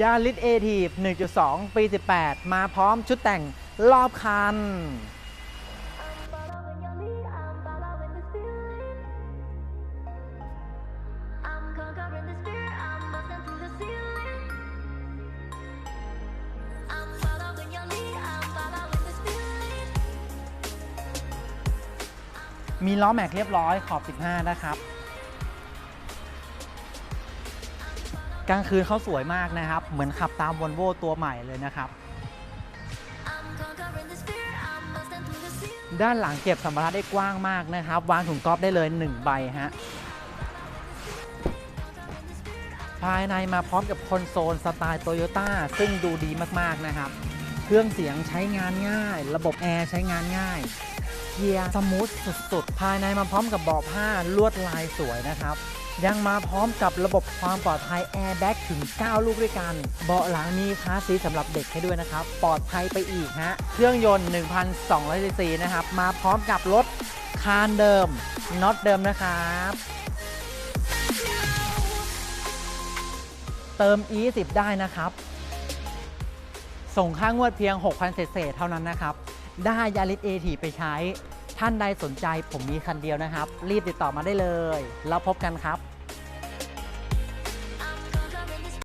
ยาริสเอทีฟ1.2 ปี 18 มาพร้อมชุดแต่งรอบคัน มีล้อแม็กเรียบร้อยขอบ 15 นะครับ กลางคืนเขาสวยมากนะครับ เหมือนขับตามวอลโวตัวใหม่เลยนะครับ ด้านหลังเก็บสัมภาระได้กว้างมากนะครับ วางถุงกอล์ฟได้เลย 1 ใบฮะภายในมาพร้อมกับคอนโซลสไตล์โตโยต้าซึ่งดูดีมาก ๆ นะครับ เครื่องเสียงใช้งานง่าย ระบบแอร์ใช้งานง่าย เกียร์สมูทสุด ๆ ภายในมาพร้อมกับเบาะผ้าลวดลายสวยนะครับ ยังมาพร้อมกับระบบความปลอดภัยแอร์แบ็กถึง 9 ลูกด้วยกัน เบาะหลังมีคาร์ซีสำหรับเด็กให้ด้วยนะครับ ปลอดภัยไปอีกฮะ เครื่องยนต์ 1,200ซีซีนะครับ มาพร้อมกับรถคานเดิมน็อตเดิมนะครับ เติม E10 ได้นะครับ ส่งค่างวดเพียง 6,000เศษเท่านั้นนะครับ ได้ยาริสเอทีไปใช้ ท่านใดสนใจผมมีคันเดียวนะครับ รีบติดต่อมาได้เลย แล้วพบกันครับ